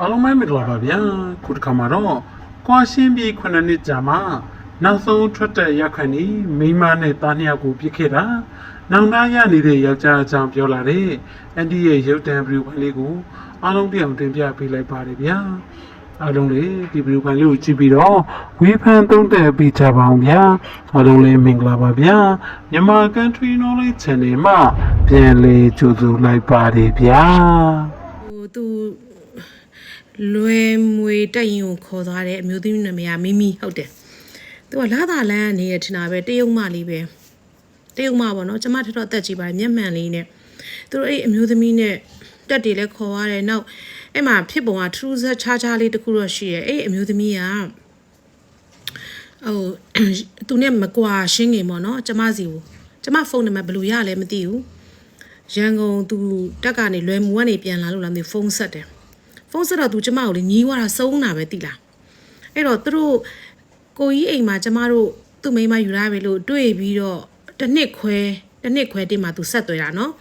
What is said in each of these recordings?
အားလုံးပဲမင်္ဂလာပါဗျာခုတစ်ခါမှာတော့ကွာရှင်းပြီးခုနှစ်နှစ်ကြာမှနောက်ဆုံးထွက်တဲ့ရက်ခဏီမိန်းမနဲ့သားနှစ်ယောက်ကိုပြစ်ခဲ့တာနောင်တရနေတဲ့ယောက်ျားအကြောင်းပြောလာတဲ့အန်ဒီရဲ့ရုပ်တံဗီဒီယိုဖိုင်လေးကိုအားလုံးပြောင်းတင်ပြပေးလိုက်ပါတယ်ဗျာအားလုံးလေးဒီဗီဒီယိုဖိုင်လေးကိုကြည့်ပြီးတော့ဝေဖန်သုံးသပ်ပေးကြပါအောင်ဗျာအားလုံးလေးမင်္ဂလာပါဗျာမြန်မာ Country Knowledge Channel မှာပြန်လည်ကြိုဆိုလိုက်ပါတယ်ဗျာဟိုသူ လွယ်မွေတက်ရင်ကိုခေါ်သွားတဲ့အမျိုးသမီးနာမည်ကမိမိဟုတ်တယ်သူကလာသာလန်းကနေရထင်တာပဲတရုတ်မလေးပဲတရုတ်မပေါ့နော်ကျမထတော့တက်ကြည့်ပါမျက်မှန်လေးနဲ့သူတို့အဲ့အမျိုးသမီးနဲ့တက်တွေလည်းခေါ်ရတယ်နောက်အဲ့မှာဖြစ်ပုံကထူးဆန်းခြားခြားလေးတစ်ခုတော့ရှိရဲ့အဲ့အမျိုးသမီးကဟိုသူနဲ့မကွာရှင်းငင်ပေါ့နော်ကျမစီကိုကျမဖုန်းနံပါတ်ဘယ်လိုရလဲမသိဘူးရန်ကုန်သူတက်ကနေလွယ်မူကနေပြန်လာလို့လားမသိဘူးဖုန်းဆက်တယ် ဖုန်းဆက်တော့သူကျမကိုလေညီးွားတာစုံးတာပဲတိလားအဲ့တော့သူတို့ကိုကြီးအိမ်မှာကျမတို့သူ့မိန်းမယူရပြီလို့တွေ့ပြီးတော့တစ်နှစ်ခွဲတစ်နှစ်ခွဲတင်မှသူဆက်သွဲတာနော်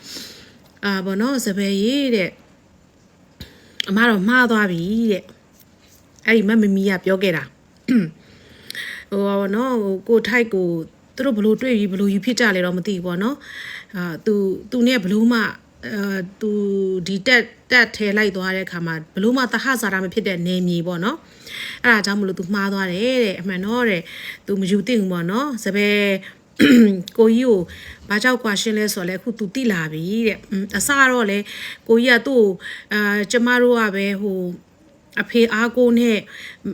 အာဘောနော်စပယ်ရေးတဲ့အမတော့မှားသွားပြီတဲ့အဲ့ဒီမမမီကပြောခဲ့တာဟိုဘောနော်ဟိုကိုထိုက်ကိုသူတို့ဘလို့တွေ့ပြီးဘလို့ယူဖြစ်ကြလဲတော့မသိဘူးပေါ့နော်အာသူသူနဲ့ဘလို့မှ အာသူဒီတက်တက်ထဲလိုက်သွားတဲ့အခါမှာဘလို့မှတဟဇာတာမဖြစ်တဲ့နေမြေပေါ့နော်အဲ့ဒါကြောင့်မလို့သူမှားသွားတယ်တဲ့အမှန်တော့တဲ့သူမယူသင့်ဘူးပေါ့နော်စပယ်ကိုကြီးကိုဘာကြောက်ကွာရှင်းလဲဆိုတော့လေအခု तू တိလာပြီတဲ့အင်းအစတော့လေကိုကြီးကသူ့ကိုအာကျမတို့ကပဲဟိုအဖေအားကိုနဲ့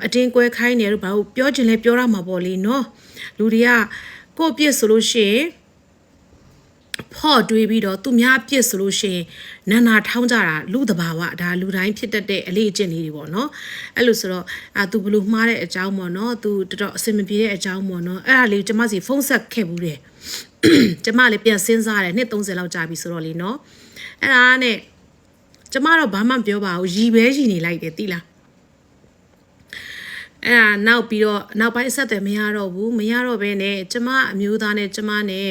အတင်းကွဲခိုင်းနေတော့ဘာလို့ပြောချင်လဲပြောရမှာပေါ့လေနော်လူတွေကကိုယ့်အပြစ်ဆိုလို့ရှိရင် ဖော့တွေးပြီးတော့သူများအပြစ်ဆိုလို့ရှိရင်နာနာထောင်းကြတာလူတဘာဝဒါလူတိုင်းဖြစ်တတ်တဲ့အလေးအကျင့်လေးတွေပေါ့နော်အဲ့လိုဆိုတော့အာ तू ဘလို့မှားတဲ့အကြောင်းပေါ့နော် तू တော်တော်အဆင်မပြေတဲ့အကြောင်းပေါ့နော်အဲ့ဒါလေးကျမစီဖုန်းဆက်ခဲ့ဘူးတယ်ကျမလည်းပြန်စဉ်းစားတယ်နှစ်30လောက်ကြာပြီဆိုတော့လေနော်အဲ့ဒါနဲ့ကျမတော့ဘာမှမပြောပါဘူးရီပဲရီနေလိုက်တယ်တိလားအဲ့ဒါနောက်ပြီးတော့နောက်ပိုင်းအဆက်အသွယ်မရတော့ဘူးမရတော့ဘဲနဲ့ကျမအမျိုးသားနဲ့ကျမနဲ့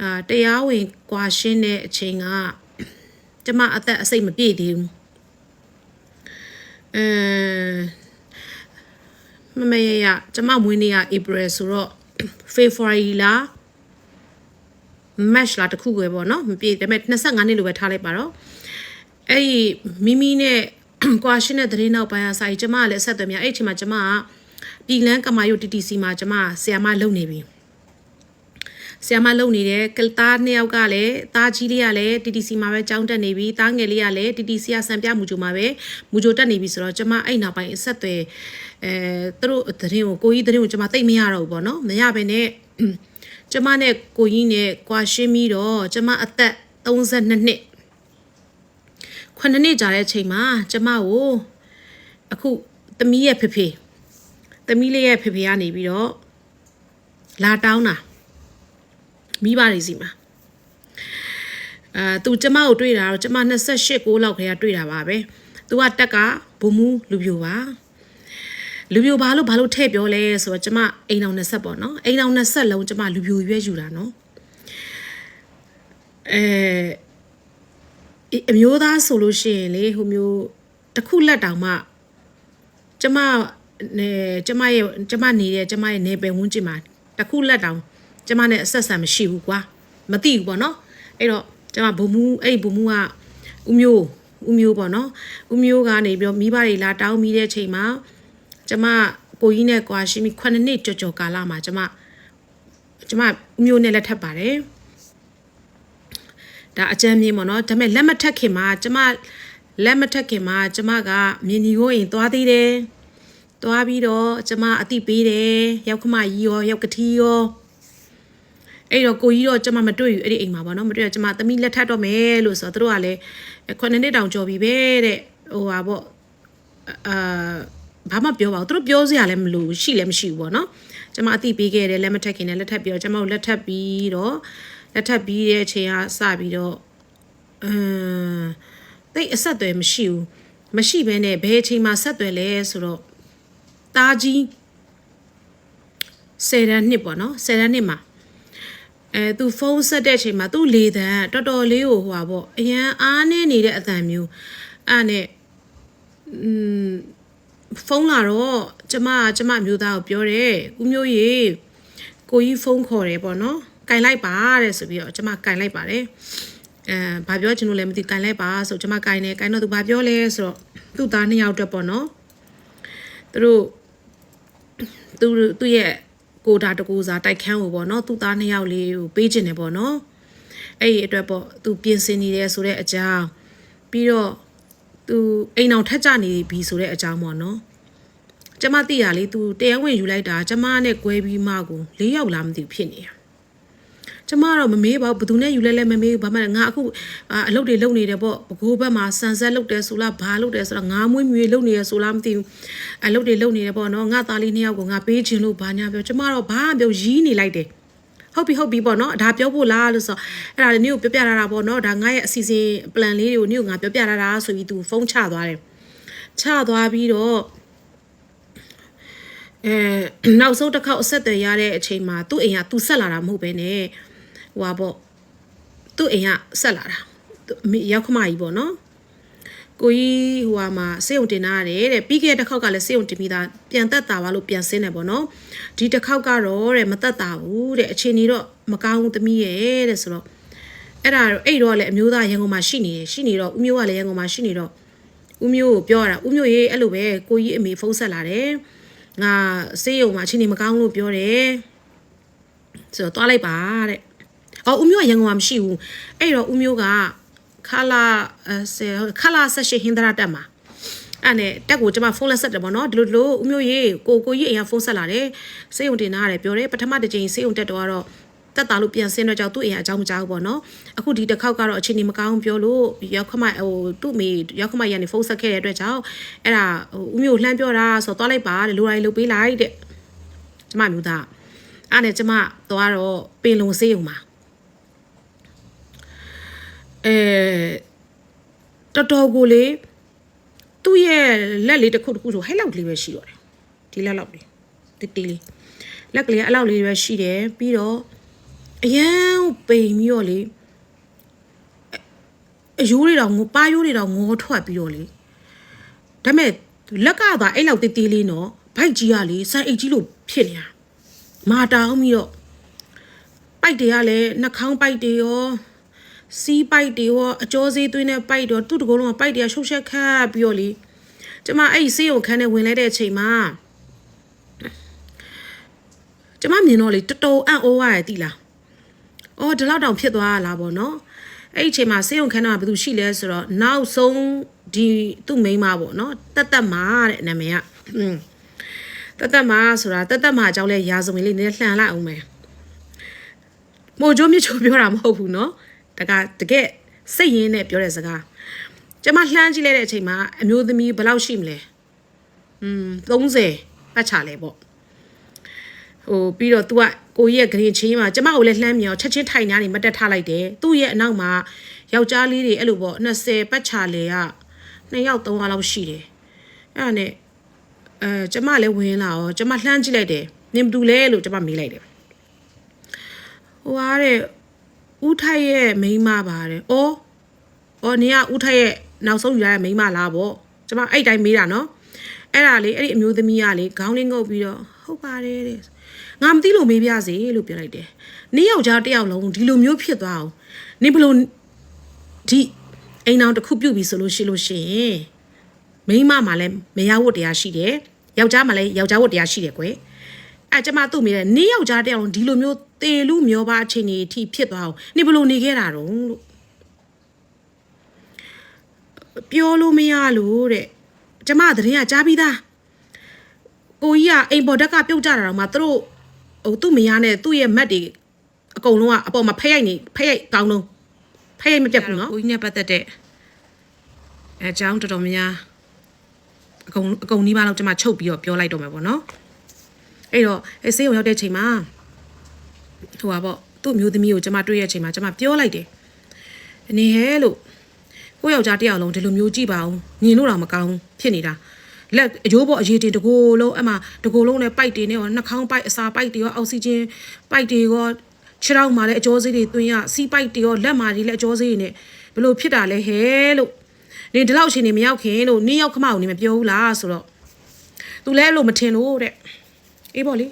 အာတရားဝင်ကွာရှင်းတဲ့အချိန်ကကျမအသက်အစိတ်မပြည့်သေးဘူးအဲမမရရကျမမွေးနေ့က April ဆိုတော့ February လား match လားတခုပဲပေါ့နော်မပြည့်ဒါပေမဲ့25နှစ်လိုပဲထားလိုက်ပါတော့အဲ့ဒီမိမိနဲ့ကွာရှင်းတဲ့သတင်းနောက်ပိုင်းအစာကြီးကျမကလည်းအဆက်အသွယ်များအဲ့ဒီအချိန်မှာကျမကပြည်လန်းကမာယု TTC မှာကျမဆီယာမလုပ်နေပြီ ဆီယာမလုပ်နေတယ်ကသားနှစ်ယောက်ကလည်းသားကြီးလေးကလည်း TTC မှာပဲကြောင်းတက်နေပြီသားငယ်လေးကလည်း TTC ကစံပြမူဂျိုမှာပဲမူဂျိုတက်နေပြီဆိုတော့ကျမအဲ့နောက်ပိုင်းအဆက်အသွယ်အဲသူတို့သတင်းကိုကိုကြီးသတင်းကိုကျမသိမ့်မရတော့ဘူးပေါ့နော်မရဘဲနဲ့ကျမနဲ့ကိုကြီးနဲ့ကွာရှင်းပြီးတော့ကျမအသက်32နှစ်ခုနှစ်နှစ်ကြာတဲ့အချိန်မှာကျမကိုအခုသမီးရဲ့ဖေဖေသမီးလေးရဲ့ဖေဖေကနေပြီးတော့လာတောင်းတာ မိဘတွေစီမှာအာသူကျမကိုတွေ့တာတော့ကျမ28ကိုလောက်ခရေတွေ့တာပါပဲသူကတက်ကဘုံမူလူပြိုပါလူပြိုပါလို့ဘာလို့ထည့်ပြောလဲဆိုတော့ကျမအိမ်အောင်20ပေါ့နော်အိမ်အောင်20လုံးကျမလူပြိုရွေးယူတာနော်အဲအမျိုးသားဆိုလို့ရှိရင်လေဟိုမျိုးတစ်ခုလက်တောင်မှကျမနေကျမရဲ့ကျမနေတဲ့ကျမရဲ့နေပယ်ဝန်းကျင်မှာတစ်ခုလက်တောင် ကျမနဲ့အဆက်ဆံမရှိဘူးကွာမသိဘူးပေါ့နော်အဲ့တော့ကျမဘုံမူအဲ့ဘုံမူကဦးမျိုးဦးမျိုးပေါ့နော်ဦးမျိုးကနေပြီးတော့မိဘတွေလာတောင်းမိတဲ့ချိန်မှာကျမကိုကြီးနဲ့ကွာရှိမိ9နှစ်ကြော်ကြော်ကာလမှာကျမကျမဦးမျိုးနဲ့လက်ထပ်ပါတယ်ဒါအကြမ်းမြင်ပေါ့နော်ဒါပေမဲ့လက်မထက်ခင်မှာကျမလက်မထက်ခင်မှာကျမကမြင်းဒီကိုရင်သွားသေးတယ်သွားပြီးတော့ကျမအတိပေးတယ်ရောက်ခမကြီးရောရောက်ကတိရော အဲ့တော့ကိုကြီးတော့ကျမမတွေ့ဘူးအဲ့ဒီအိမ်မှာပေါ့နော်မတွေ့တော့ကျမသမီးလက်ထပ်တော့မယ်လို့ဆိုတော့သူတို့ကလည်းခုနှစ်နှစ်တောင်ကြော်ပြီပဲတဲ့ဟိုဟာပေါ့အာဘာမှပြောပါဘူးသူတို့ပြောစရာလည်းမလိုရှိလည်းမရှိဘူးပေါ့နော်ကျမအတိပေးခဲ့တယ်လက်မထက်ခင်နဲ့လက်ထပ်ပြီးတော့ကျမကိုလက်ထပ်ပြီးတော့လက်ထပ်ပြီးတဲ့အချိန်ကစပြီးတော့အမ်တိတ်အဆက်အသွယ်မရှိဘူးမရှိဘဲနဲ့ဘယ်အချိန်မှာဆက်သွယ်လဲဆိုတော့တားကြီး10တန်းနှစ်ပေါ့နော်10တန်းနှစ်မှာ အဲသူဖုန်းဆက်တဲ့အချိန်မှာသူ့လေတန်းတော်တော်လေးကိုဟိုပါပေါ့အရန်အားနေနေတဲ့အတန်မျိုးအဲ့နဲ့อืมဖုန်းလာတော့ကျမကျမအမျိုးသားကိုပြောတယ်ဦးမျိုးရေကိုကြီးဖုန်းခေါ်တယ်ပေါ့နော်ကင်လိုက်ပါတဲ့ဆိုပြီးတော့ကျမကင်လိုက်ပါတယ်အဲဘာပြောချင်လို့လဲမသိကင်လိုက်ပါဆိုကျမကင်တယ်ကင်တော့သူဘာပြောလဲဆိုတော့သူ့သားနှစ်ယောက်အတွက်ပေါ့နော်သူတို့သူသူ့ရဲ့ ကိုတာတကူစားတိုက်ခန်းကိုပေါ့နော်သူ့သားနှစ်ယောက်လေးကိုပေးခြင်းတယ်ပေါ့နော်အဲ့ဒီအတွက်ပေါ့သူပြင်ဆင်နေတယ်ဆိုတဲ့အကြောင်းပြီးတော့သူအိမ်အောင်ထက်ကြနေပြီဆိုတဲ့အကြောင်းပေါ့နော်ကျမသိရလေသူတရားဝင်ယူလိုက်တာကျမနဲ့꿰ပြီးမှကို၄ယောက်လားမသိဘူးဖြစ်နေတာ ကျမတော့မမေးပါဘူးဘယ်သူနဲ့ယူလဲလဲမမေးဘူးဘာမှငါအခုအာအလုပ်တွေလုပ်နေတယ်ပေါ့ဘကိုးဘက်မှာဆန်ဆက်လုပ်တယ်ဆိုလားဘာလုပ်တယ်ဆိုတော့ငါမွေးမြွေလုပ်နေရဆိုလားမသိဘူးအလုပ်တွေလုပ်နေတယ်ပေါ့နော်ငါသားလေးနှစ်ယောက်ကိုငါပေးခြင်းလို့ဘာညာပြောကျမတော့ဘာမှပြောရီးနေလိုက်တယ်ဟုတ်ပြီဟုတ်ပြီပေါ့နော်ဒါပြောဖို့လားလို့ဆိုအဲ့ဒါလည်းနင့်ကိုပြောပြရတာပေါ့နော်ဒါငါရဲ့အစီအစဉ် plan လေးတွေကိုနင့်ကိုငါပြောပြရတာဆိုပြီးသူဖုန်းချသွားတယ်ချသွားပြီးတော့အဲနောက်ဆုံးတစ်ခေါက်အဆက်အသွယ်ရတဲ့အချိန်မှာသူ့အိမ်ကသူဆက်လာတာမဟုတ်ပဲね ဟိုပါပေါ့သူ့အိမ်ကဆက်လာတာသူအမေရောက်ခမကြီးပေါ့နော်ကိုကြီးဟိုဟာမှာစေုံတင်ထားရတယ်တဲ့ပြီးခဲ့တဲ့တစ်ခေါက်ကလည်းစေုံတင်ပြီးသားပြန်သက်တာပါလို့ပြန်ဆင်းတယ်ပေါ့နော်ဒီတစ်ခေါက်ကတော့တဲ့မသက်တာဘူးတဲ့အခြေအနေတော့မကောင်းဘူးသမီးရဲ့တဲ့ဆိုတော့အဲ့ဒါတော့အဲ့တော့လည်းအမျိုးသားရန်ကုန်မှာရှိနေတယ်ရှိနေတော့ဦးမျိုးကလည်းရန်ကုန်မှာရှိနေတော့ဦးမျိုးကိုပြောရတာဦးမျိုးရေးအဲ့လိုပဲကိုကြီးအမေဖုန်းဆက်လာတယ်ငါစေးရုံမှာအခြေအနေမကောင်းလို့ပြောတယ်ဆိုတော့တွားလိုက်ပါတဲ့ အော်ဦးမျိုးကရန်ကုန်မှာမရှိဘူးအဲ့တော့ဦးမျိုးကခလာအဲဆယ်ခလာဆက်ရှိဟင်္ဒရာတက်မှာအဲ့နဲ့တက်ကိုကျွန်မဖုန်းလက်ဆက်တယ်ပေါ့နော်ဒီလိုဒီလိုဦးမျိုးရေးကိုကိုကြီးအိမ်ကဖုန်းဆက်လာတယ်စေးရုံတင်ထားရတယ်ပြောတယ်ပထမတစ်ချိန်စေးရုံတက်တော့ကတော့တက်တာလို့ပြန်ဆင်းတော့ကြောက်သူ့အိမ်ကအကြောင်းမကြောက်ဘူးပေါ့နော်အခုဒီတစ်ခေါက်ကတော့အခြေအနေမကောင်းပြောလို့ရောက်ခမဟိုသူ့မိရောက်ခမရန်နေဖုန်းဆက်ခဲ့တဲ့အတွက်ကြောင့်အဲ့ဒါဟိုဦးမျိုးလှမ်းပြောတာဆိုတော့သွားလိုက်ပါတဲ့လိုတိုင်းလုပ်ပေးလိုက်တဲ့ကျမမျိုးသားအဲ့နဲ့ကျမသွားတော့ပင်လုံစေးရုံမှာ အဲတော်တော်ကိုလေသူ့ရဲ့လက်လေးတစ်ခုတစ်ခုဆိုဟဲ့လောက်ကလေးပဲရှိတော့တယ်ဒီလက်လောက်လေးတီတီလေးလက်ကလေးအဲ့လောက်လေးပဲရှိတယ်ပြီးတော့အရန်ပိန်ပြီးတော့လေအယိုးတွေတော့ငိုပါယိုးတွေတော့ငိုထွက်ပြီးတော့လေဒါပေမဲ့လက်ကတော့အဲ့လောက်တီတီလေးနော်ဘိုက်ကြီးကလေစိုက်အိတ်ကြီးလို့ဖြစ်နေတာမာတောင်းပြီးတော့ပိုက်တွေကလည်းနှာခေါင်းပိုက်တွေရော စီးပိုက်တွေရောအကျောစေးသွင်းတဲ့ပိုက်တော့သူ့တကုံးလုံးကပိုက်တွေကရှုပ်ရှက်ခတ်ပြီးတော့လေကျမအဲ့ဒီဆေးရုံခန်းထဲဝင်လိုက်တဲ့အချိန်မှာကျမမြင်တော့လေတော်တော်အံ့ဩရတယ်တိလားအော်ဒီလောက်တောင်ဖြစ်သွားရလားဗောနော်အဲ့ဒီအချိန်မှာဆေးရုံခန်းထဲမှာဘာလို့ရှိလဲဆိုတော့နောက်ဆုံးဒီသူ့မိန်းမဗောနော်တက်တက်မာတဲ့နာမည်ကတက်တက်မာဆိုတာတက်တက်မာအကြောင်းလဲရာဇဝင်လေးနည်းလှန်လိုက်အောင်မယ်မို့ကျိုးမြချိုးပြောတာမဟုတ်ဘူးနော် တကတကယ်စိတ်ရင်းနဲ့ပြောတဲ့စကားကျမလှမ်းကြည့်လိုက်တဲ့အချိန်မှာအမျိုးသမီးဘယ်လောက်ရှိမလဲอืม30ပတ်ချလဲပေါ့ဟိုပြီးတော့ तू ကကိုကြီးရဲ့ဂရင်ချင်းမှာကျမကိုလည်းလှမ်းမြောင်ချက်ချင်းထိုင်နေနေမတက်ထားလိုက်တယ်သူ့ရဲ့အနောက်မှာယောက်ျားလေးတွေအဲ့လိုပေါ့20ပတ်ချလဲက2ယောက်3ယောက်လောက်ရှိတယ်အဲ့ဒါနဲ့အဲကျမလည်းဝင်လာရောကျမလှမ်းကြည့်လိုက်တယ်နင်ဘယ်သူလဲလို့ကျမမေးလိုက်တယ်ဟိုအားတဲ့ ဦးထိုက်ရဲ့မိန်းမပါတဲ့။အော်။အော်နင်ကဦးထိုက်ရဲ့နောက်ဆုံးယူရတဲ့မိန်းမလားပေါ့။ကျွန်မအဲ့တိုင်းမေးတာနော်။အဲ့ဒါလေအဲ့ဒီအမျိုးသမီးကလေခေါင်းလေးငုပ်ပြီးတော့ဟုတ်ပါတယ်တဲ့။ငါမသိလို့မေးပြစေလို့ပြောလိုက်တယ်။နင်ယောက်ျားတစ်ယောက်လုံးဒီလိုမျိုးဖြစ်သွားအောင်နင်ဘလို့ဒီအိမ်အောင်တစ်ခုပြုတ်ပြီဆိုလို့ရှိလို့ရှိရင်မိန်းမမှလည်းမရဝတ်တရားရှိတယ်။ယောက်ျားမှလည်းယောက်ျားဝတ်တရားရှိတယ်ကွယ်။အဲကျမသူ့မိတဲ့နင်းယောက်ျားတယောက်လုံးဒီလိုမျိုး တေလူမျောပါအချိန်ကြီးအထိဖြစ်သွားအောင်နေဘလို့နေခဲ့တာတော့လို့ပြောလို့မရလို့တဲ့ကျမသတရင်ကကြားပြီးသားကိုကြီးကအိမ်ပေါ်တက်ကပြုတ်ကြတာတော့မှသူတို့ဟိုသူ့မယားနဲ့သူ့ရဲ့မက်တွေအကုန်လုံးကအပေါ်မှာဖက်ရိုက်နေဖက်ရိုက်ကောင်းလုံးဖက်ရိုက်မပြတ်ဘူးနော်ကိုကြီးနဲ့ပတ်သက်တဲ့အဲအကြောင်းတော်တော်များများအကုန်အကုန်နီးပါးလောက်ကျမချုပ်ပြီးတော့ပြောလိုက်တော့မယ်ပေါ့နော်အဲ့တော့အဲဆေးရုံရောက်တဲ့ချိန်မှာ ဟိုပါပေါ့သူ့မျိုးသမီးကိုကျမတွေ့ရချိန်မှာကျမပြောလိုက်တယ်အနေဟဲလို့ကိုယောက်ျားတယောက်လုံးဒီလိုမျိုးကြည့်ပါအောင်မြင်လို့တော့မကောင်းဖြစ်နေတာလက်အယိုးပေါ်အရေးတင်တကိုယ်လုံးအမှတကိုယ်လုံးနဲ့ပိုက်တွေနဲ့ရောနှာခေါင်းပိုက်အစာပိုက်တွေရောအောက်ဆီဂျင်ပိုက်တွေရောခြေထောက်မှာလည်းအကျော်စေးတွေသွင်းရစီးပိုက်တွေရောလက်မှာတွေလည်းအကျော်စေးတွေနဲ့ဘလို့ဖြစ်တာလဲဟဲလို့နေဒီလောက်အချိန်နေမရောက်ခင်လို့နင်းရောက်ခမအောင်နေမပြောဘူးလားဆိုတော့သူလည်းအဲ့လိုမထင်လို့တဲ့အေးပေါ့လေ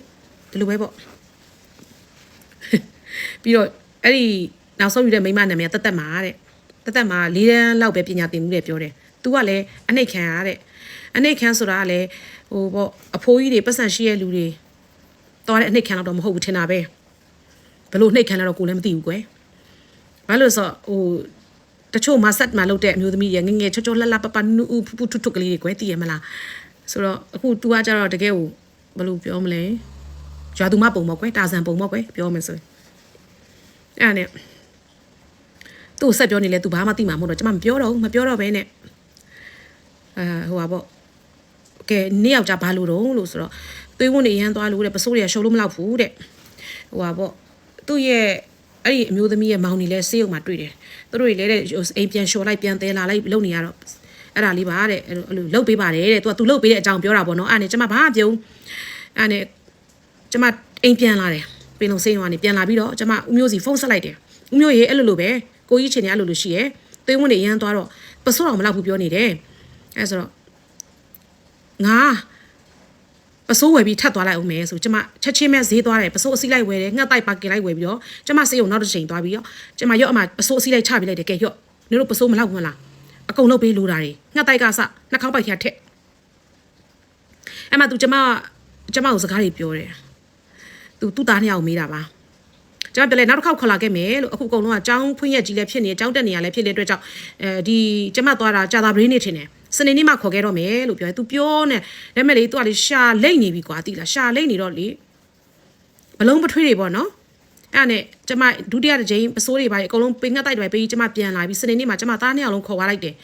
ဒီလိုပဲပေါ့ ပြီးတော့အဲ့ဒီနောက်ဆုံးယူတဲ့မိန်းမနာမည်ကတက်တက်မာတဲ့တက်တက်မာ၄တန်းလောက်ပဲပညာသင်မှုတဲ့ပြောတယ်။ तू ကလည်းအနှိတ်ခံရတဲ့အနှိတ်ခံဆိုတာကလည်းဟိုပေါ့အဖိုးကြီးတွေပတ်စံရှိရဲ့လူတွေတော်တဲ့အနှိတ်ခံတော့မဟုတ်ဘူးထင်တာပဲဘလို့နှိတ်ခံလဲတော့ကိုလည်းမသိဘူးကွယ်ဘာလို့လဲဆိုတော့ဟိုတချို့မဆက်မှာလုပ်တဲ့အမျိုးသမီးတွေငယ်ငယ်ချောချောလှလှပပနူဖူဖူထွတ်ထွတ်ကလေးတွေကွယ်သိရမလားဆိုတော့အခု तू ကကြတော့တကယ်ကိုဘယ်လိုပြောမလဲဂျာသူမပုံပေါ့ကွယ်တာဇန်ပုံပေါ့ကွယ်ပြောမယ်ဆိုရင် အဲ့ဒါနဲ့သူ့ကိုဆက်ပြောနေလဲ तू ဘာမှသိမှာမဟုတ်တော့ကျမမပြောတော့ဘူးမပြောတော့ဘဲနဲ့အာဟိုပါပေါ့ကဲနေ့ယောက်ျားဘာလို့တော့လို့ဆိုတော့သွေးဝန်းတွေရမ်းသွားလို့တဲ့ပစိုးတွေကရှုံလို့မလောက်ဘူးတဲ့ဟိုပါပေါ့သူ့ရဲ့အဲ့ဒီအမျိုးသမီးရဲ့မောင်နေလဲဆေးရုံမှာတွေ့တယ်သူတို့တွေလဲတဲ့အိမ်ပြန်လျှော်လိုက်ပြန်တဲလာလိုက်လုပ်နေရတော့အဲ့ဒါလေးပါတဲ့အဲ့လိုအဲ့လိုလုပ်ပေးပါတယ်တဲ့သူကသူလုပ်ပေးတဲ့အကြောင်းပြောတာပေါ့နော်အဲ့ဒါနဲ့ကျမဘာမှပြုံးအဲ့ဒါနဲ့ကျမအိမ်ပြန်လာတယ် ပင်လုံဆေးရုံကနေပြန်လာပြီးတော့ကျမဦးမျိုးစီဖုန်းဆက်လိုက်တယ်ဦးမျိုးရေအဲ့လိုလိုပဲကိုကြီးချင်းနေအဲ့လိုလိုရှိရဲသွေးဝန်းတွေရမ်းသွားတော့ပစိုးတော်မလောက်ဘူးပြောနေတယ်အဲ့ဆိုတော့ငါပစိုးဝယ်ပြီးထပ်သွားလိုက်အောင်မယ်ဆိုကျမချက်ချင်းမဲ့ဈေးသွားတယ်ပစိုးအစီလိုက်ဝယ်တယ်ငှက်တိုက်ပါကင်လိုက်ဝယ်ပြီးတော့ကျမစေးုံနောက်တစ်ချိန်သွားပြီးတော့ကျမရော့အမပစိုးအစီလိုက်ချပြလိုက်တယ်ကဲရော့နင်တို့ပစိုးမလောက်ဘူးမလားအကုန်လုံးပေးလိုတာတွေငှက်တိုက်ကစနှာခေါင်းပိုက်ခါထက်အဲ့မှာ तू ကျမကျမကိုစကားတွေပြောတယ် သူသူ့သားနှစ်ယောက်မေးတာပါကျွန်တော်တလဲနောက်တစ်ခေါက်ခေါ်လာခဲ့မယ်လို့အခုအကုန်လုံးကចောင်းဖွင့်ရက်ကြီးလည်းဖြစ်နေចောင်းတက်နေရလည်းဖြစ်တဲ့အတွက်ကြောင့်အဲဒီကျမသွားတာကြာတာပရင်းနေထင်တယ်စနေနေ့မှခေါ်ခဲ့တော့မယ်လို့ပြောတယ် तू ပြောနေဒါပေမဲ့လေ तू ကလေရှာလိတ်နေပြီကွာတိလားရှာလိတ်နေတော့လေဘလုံးပထွေးတွေပေါ့နော်အဲ့နဲ့ကျမဒုတိယတစ်ချိန်ပစိုးတွေပါအကုန်လုံးပင်ငှက်တိုက်တွေပေးကျမပြန်လာပြီးစနေနေ့မှာကျမသားနှစ်ယောက်လုံးခေါ်သွားလိုက်တယ်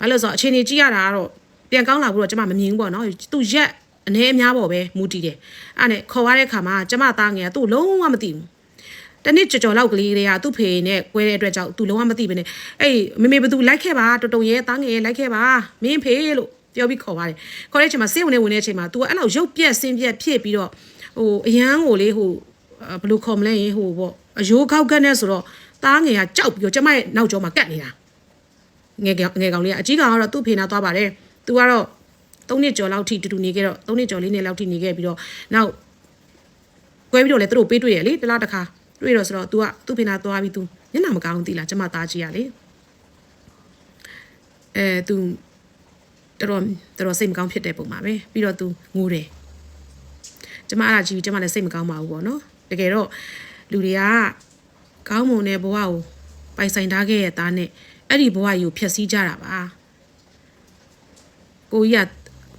ဘာလို့လဲဆိုတော့အချိန်ကြီးကြည့်ရတာကတော့ပြန်ကောင်းလာဘူးတော့ကျမမမြင်ဘူးပေါ့နော်သူရက် အနေအများပေါ့ပဲမူတည်တယ်အဲ့ဒါနဲ့ခေါ်သွားတဲ့ခါမှာကျမသားငယ်ကသူ့လုံးဝမသိဘူးတနေ့ကြော်ကြော်လောက်ကလေးတွေကသူ့ဖေနဲ့ကွဲတဲ့အတွက်ကြောင့်သူလုံးဝမသိဘဲနဲ့အေးမေမေဘသူလိုက်ခဲ့ပါတော်တော်ရဲသားငယ်လိုက်ခဲ့ပါမင်းဖေလို့ပြောပြီးခေါ်ပါတယ်ခေါ်တဲ့အချိန်မှာစေးဝင်နေဝင်တဲ့အချိန်မှာ तू ကအဲ့လောက်ရုပ်ပြက်ဆင်းပြက်ဖြစ်ပြီးတော့ဟိုအရန်ကိုလေဟိုဘယ်လိုခေါ်မလဲဟိုပေါ့အယိုးခောက်ကနဲ့ဆိုတော့သားငယ်ကကြောက်ပြီးတော့ကျမရဲ့နောက်ကျောမှာကတ်နေတာငယ်ငယ်ကောင်လေးကအကြီးကောင်ကတော့သူ့ဖေနာသွားပါတယ် तू ကတော့ ၃နှစ်ကျော်လောက်ထိတူတူနေခဲ့တော့၃နှစ်ကျော်လေးနဲ့လောက်ထိနေခဲ့ပြီးတော့နောက်ကွဲပြီးတော့လေသူတို့ပေးတွေ့ရလေတစ်လားတစ်ခါတွေ့တော့ဆိုတော့ तू ကသူ့ဖေနာသွားပြီး तू ညနာမကောင်းသီလားကျမသားကြီးရလေအဲ तू တော်တော်တော်တော်စိတ်မကောင်းဖြစ်တဲ့ပုံပါပဲပြီးတော့ तू ငိုတယ်ကျမအဲ့ဒါကြည့်ပြီးကျမလည်းစိတ်မကောင်းပါဘူးပေါ့နော်တကယ်တော့လူတွေကကောင်းမွန်တဲ့ဘဝကိုပိုင်ဆိုင်ထားခဲ့ရဲ့သားနဲ့အဲ့ဒီဘဝကြီးကိုဖျက်ဆီးကြတာပါကိုကြီးက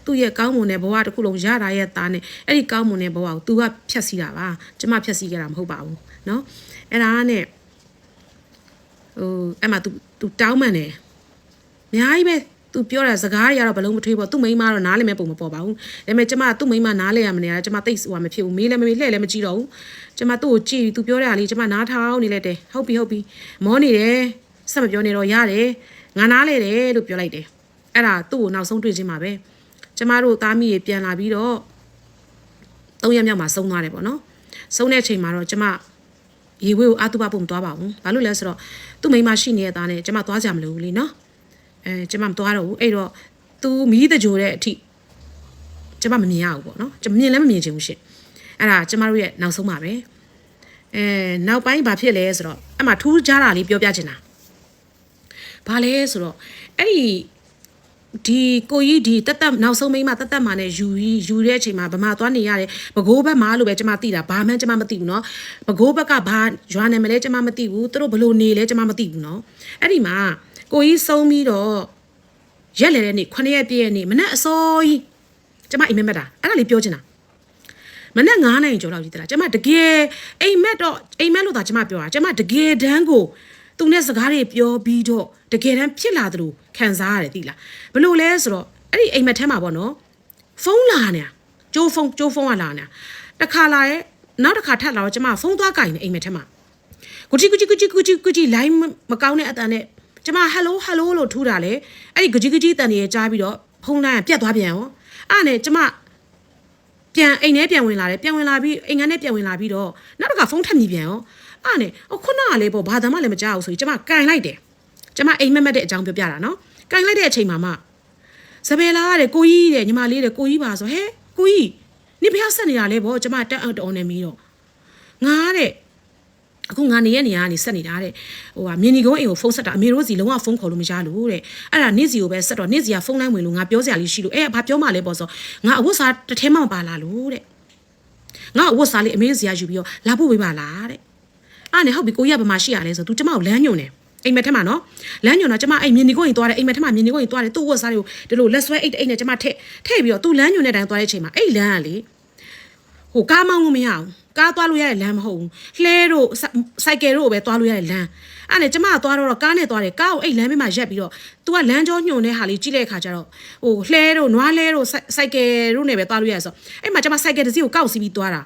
သူ့ရဲ့ကောင်းမွန်တဲ့ဘဝတစ်ခုလုံးရတာရဲ့သားနဲ့အဲ့ဒီကောင်းမွန်တဲ့ဘဝကို तू ကဖျက်ဆီးတာပါကျမဖျက်ဆီးခဲ့တာမဟုတ်ပါဘူးเนาะအဲ့ဒါနဲ့ဟိုအဲ့မှာ तू तू တောင်းမှန်တယ်အများကြီးပဲသူပြောတာစကားတွေကတော့ဘလုံးမထွေးပေါ့သူ့မိန်းမတော့နားလည်းမဲ့ပုံမပေါ်ပါဘူးဒါပေမဲ့ကျမသူ့မိန်းမနားလဲရမနေရကျမတိတ်ဟိုမဖြစ်ဘူးမေးလည်းမမေးလှဲ့လည်းမကြည့်တော့ဘူးကျမသူ့ကိုကြည့်သူပြောတဲ့အလေးကျမနားထောင်နေလိုက်တယ်ဟုတ်ပြီဟုတ်ပြီမောနေတယ်ဆက်မပြောနေတော့ရတယ်ငါနားလဲတယ်လို့ပြောလိုက်တယ်အဲ့ဒါသူ့ကိုနောက်ဆုံးတွေ့ချင်းမှာပဲ ကျမတို့သားမိရေပြန်လာပြီးတော့သုံးရက်မြောက်မှာဆုံးသွားတယ်ပေါ့နော်ဆုံးတဲ့အချိန်မှာတော့ကျမရေဝေးကိုအာတုပပုံမသွားပါဘူးဘာလို့လဲဆိုတော့သူ့မိန်းမရှိနေတဲ့သားနဲ့ကျမသွားကြမလို့ဘူးလीနော်အဲကျမမသွားတော့ဘူးအဲ့တော့ तू မီးတကြိုတဲ့အထိကျမမမြင်ရဘူးပေါ့နော်ကျမမြင်လည်းမမြင်ချင်ဘူးရှင့်အဲ့ဒါကျမတို့ရဲ့နောက်ဆုံးပါပဲအဲနောက်ပိုင်းဘာဖြစ်လဲဆိုတော့အဲ့မှာထူးခြားတာလေးပြောပြချင်တာဘာလဲဆိုတော့အဲ့ဒီ ဒီကိုကြီးဒီတက်တက်နောက်ဆုံးမိန်းမတက်တက်မှာနဲ့ယူယူတဲ့အချိန်မှာဗမာသွားနေရတယ်ဘကိုးဘက်မှာလို့ပဲကျမသိတာဘာမှကျမမသိဘူးเนาะဘကိုးဘက်ကဘာရွာနေမလဲကျမမသိဘူးသူတို့ဘလို့နေလဲကျမမသိဘူးเนาะအဲ့ဒီမှာကိုကြီးဆုံးပြီးတော့ရက်လေတဲ့နေ့9ရက်ပြည့်ရဲ့နေ့မနက်အစောကြီးကျမအိမ်မက်မက်တာအဲ့ဒါလေးပြောချင်တာမနက်9နိုင်ကျော်လောက်ကြီးတလားကျမတကယ်အိမ်မက်တော့အိမ်မက်လို့သာကျမပြောတာကျမတကယ်တန်းကို သူနဲ့စကားတွေပြောပြီးတော့တကယ်တမ်းဖြစ်လာသလိုခံစားရတယ်သိလားဘလို့လဲဆိုတော့အဲ့ဒီအိမ်မက်ထဲမှာပေါ့နော်ဖုန်းလာနေတာကျိုးဖုန်းကျိုးဖုန်းကလာနေတာတစ်ခါလာရဲ့နောက်တစ်ခါထပ်လာတော့ကျမဖုန်းသွားကင်နေအိမ်မက်ထဲမှာကူချီကူချီကူချီကူချီကူချီလိုင်းမကောင်းတဲ့အတန်နဲ့ကျမဟယ်လိုဟယ်လိုလို့ထူတာလေအဲ့ဒီဂကြီးဂကြီးတန်နေရကြားပြီးတော့ဖုန်းလိုင်းကပြတ်သွားပြန်ရောအဲ့နဲ့ကျမပြန်အိမ်ထဲပြန်ဝင်လာတယ်ပြန်ဝင်လာပြီးအိမ်ငန်းထဲပြန်ဝင်လာပြီးတော့နောက်တစ်ခါဖုန်းထပ်မြည်ပြန်ရော အဲ့နဲ့ခုနကလေပေါ့ဘာသာမှလည်းမကြောက်ဘူးဆိုပြီးကျမကန်လိုက်တယ်ကျမအိမ်မက်မက်တဲ့အကြောင်းပြောပြတာနော်ကန်လိုက်တဲ့အချိန်မှာမှစပယ်လာတဲ့ကိုကြီးတဲ့ညီမလေးတဲ့ကိုကြီးပါဆိုဟဲ့ကိုကြီးနေဖះဆက်နေရလဲဗောကျမတက်အောင်တော်နေပြီးတော့ငါတဲ့အခုငါနေရနေရကနေဆက်နေတာတဲ့ဟိုဟာမြင်းဒီကုန်းအိမ်ကိုဖုန်းဆက်တာအမေတို့စီလုံးဝဖုန်းခေါ်လို့မရလို့တဲ့အဲ့ဒါနေ့စီကိုပဲဆက်တော့နေ့စီကဖုန်းလိုင်းဝင်လို့ငါပြောစရာလေးရှိလို့အဲဘာပြောမှလဲပေါ့ဆိုငါအဝတ်စားတစ်ထဲမှမပါလာလို့တဲ့ငါအဝတ်စားလေးအမေစီကယူပြီးတော့လာဖို့ဝေးပါလားတဲ့ အားနဲ့ဟုတ်ပြီကိုကြီးကဘာမှရှိရလဲဆိုသူကျမကိုလမ်းညွန်တယ်အိမ်မက်ထက်မှာနော်လမ်းညွန်တော့ကျမအိမ်မြင်ဒီကိုရင်သွားတယ်အိမ်မက်ထက်မှာမြင်ဒီကိုရင်သွားတယ်သူ့ဝတ်စားတွေကိုဒီလိုလက်ဆွဲအိတ်အိတ်နဲ့ကျမထည့်ထည့်ပြီးတော့သူလမ်းညွန်တဲ့တိုင်သွားတဲ့အချိန်မှာအဲ့လမ်းကလေဟိုကားမောင်းလို့မရဘူးကားသွားလို့ရတဲ့လမ်းမဟုတ်ဘူးလှဲတို့စိုက်ကယ်တို့ပဲသွားလို့ရတဲ့လမ်းအဲ့နဲ့ကျမကသွားတော့ကားနဲ့သွားတယ်ကားကိုအဲ့လမ်းဘေးမှာရက်ပြီးတော့ तू ကလမ်းကြောညွန်တဲ့ဟာလေးကြည့်တဲ့အခါကျတော့ဟိုလှဲတို့နွားလှဲတို့စိုက်ကယ်တို့နဲ့ပဲသွားလို့ရတယ်ဆိုတော့အဲ့မှာကျမစိုက်ကယ်တစ်စီးကိုကောက်စီးပြီးသွားတာ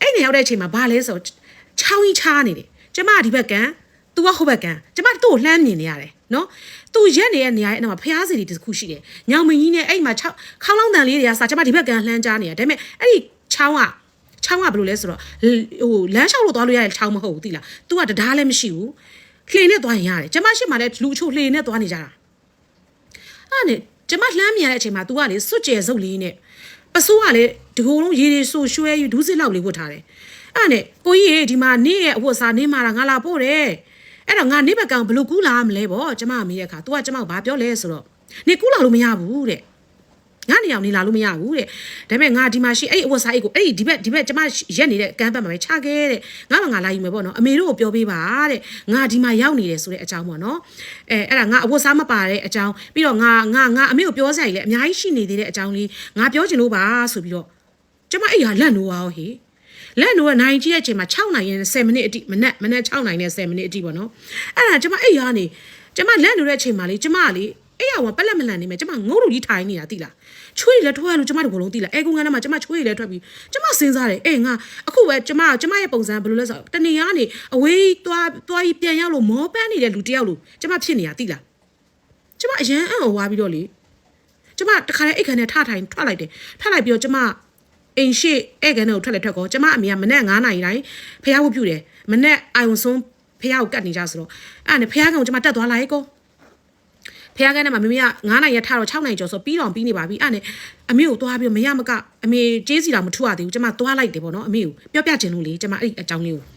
အဲ့နေရောက်တဲ့အချိန်မှာဘာလဲဆိုတော့ ချောင်းကြီးချားနေတယ်ကျမကဒီဘက်ကံ तू ကဟိုဘက်ကံကျမတို့ကိုလှမ်းမြင်နေရတယ်နော်သူရက်နေတဲ့နေရာရဲ့အနောက်မှာဖျားစီတွေတစ်ခုရှိတယ်။ညောင်မင်းကြီးနဲ့အဲ့မှာ6ခေါင်းလောင်းတန်လေးတွေကစာကျမဒီဘက်ကလှမ်းကြားနေရတယ်။ဒါပေမဲ့အဲ့ဒီချောင်းကချောင်းကဘယ်လိုလဲဆိုတော့ဟိုလမ်းလျှောက်လို့သွားလို့ရတဲ့ချောင်းမဟုတ်ဘူးသိလား။ तू ကတရားလည်းမရှိဘူး။လှေနဲ့သွားရင်ရတယ်။ကျမရှိမှလည်းလူအချို့လှေနဲ့သွားနေကြတာ။အဲ့နဲ့ကျမလှမ်းမြင်ရတဲ့အချိန်မှာ तू ကလေစွတ်ကျဲစုပ်လေးနဲ့ပစိုးကလေဒီကုံလုံးရေတွေဆူရွှဲယူဒူးစစ်လောက်လေးဝတ်ထားတယ်။ အဲ့နဲ့ကိုကြီးရေဒီမှာနေ့ရဲ့အဝတ်စားနေမှာငါလာပို့တယ်။အဲ့တော့ငါနေဘက်ကောင်ဘလို့ကူးလာမလဲဗောကျမအမေရဲ့အခါ तू ကကျမကိုဘာပြောလဲဆိုတော့နေကူးလာလို့မရဘူးတဲ့ငါနေအောင်နေလာလို့မရဘူးတဲ့ဒါပေမဲ့ငါဒီမှာရှိအဲ့အဝတ်စားအိတ်ကိုအဲ့ဒီဒီဘက်ဒီဘက်ကျမရက်နေတဲ့ကမ်းဘက်မှာပဲခြာခဲ့တဲ့ငါမှငါလာယူမယ်ပေါ့နော်အမေတို့ကိုပြောပေးပါတဲ့ငါဒီမှာရောက်နေတယ်ဆိုတဲ့အကြောင်းပေါ့နော်အဲအဲ့ဒါငါအဝတ်စားမပါတဲ့အကြောင်းပြီးတော့ငါငါငါအမေကိုပြောစရာကြီးလည်းအများကြီးရှိနေသေးတဲ့အကြောင်းလေးငါပြောချင်လို့ပါဆိုပြီးတော့ကျမအဲ့ဟာလက်နိုးအောင်ဟေး လက်နိုးကနိုင်ကြီးတဲ့အချိန်မှာ6နိုင်ရင်10မိနစ်အတိမနက်မနက်6နိုင်နဲ့10မိနစ်အတိပေါ့နော်အဲ့ဒါကျမအဲ့ဟာနေကျမလက်နိုးတဲ့အချိန်မှာလေကျမကလေအဲ့ရကပက်လက်မလန်နေမယ်ကျမငုံလို့ကြီးထိုင်နေတာတိလားချွေးလည်းထွက်ရလို့ကျမတို့ဘလုံးတိလားအဲကုန်းကန်းထဲမှာကျမချွေးလည်းထွက်ပြီးကျမစဉ်းစားတယ်အေးငါအခုပဲကျမကျမရဲ့ပုံစံဘယ်လိုလဲဆိုတော့တနေရကနေအဝေးသွားသွားပြီးပြန်ရောက်လို့မောပန်းနေတဲ့လူတယောက်လို့ကျမဖြစ်နေတာတိလားကျမအရန်အံ့ဩသွားပြီးတော့လေကျမတခါတည်းအိတ်ခမ်းနဲ့ထထိုင်ထွက်လိုက်တယ်ထွက်လိုက်ပြီးတော့ကျမ အိမ်ရှိဧကန်ထဲကိုထွက်လက်ထွက်ကောကျမအမေကမနေ့9နာရီတိုင်းဖះဝတ်ပြူတယ်မနေ့အိုင်ဝဆုံးဖះကိုကတ်နေကြဆိုတော့အဲ့ဒါနဲ့ဖះကောင်ကျမတက်သွားလိုက်ကောဖះကန်းထဲမှာမမေက9နိုင်ရထတော့6နိုင်ကျော်ဆိုပြီးတော့ပြီးနေပါပြီအဲ့နဲ့အမေကိုသွားပြီးမရမကအမေကျေးစီတော်မထူရသေးဘူးကျမသွားလိုက်တယ်ပေါ့နော်အမေကိုပြောပြချင်လို့လေကျမအဲ့ဒီအကြောင်းလေးကို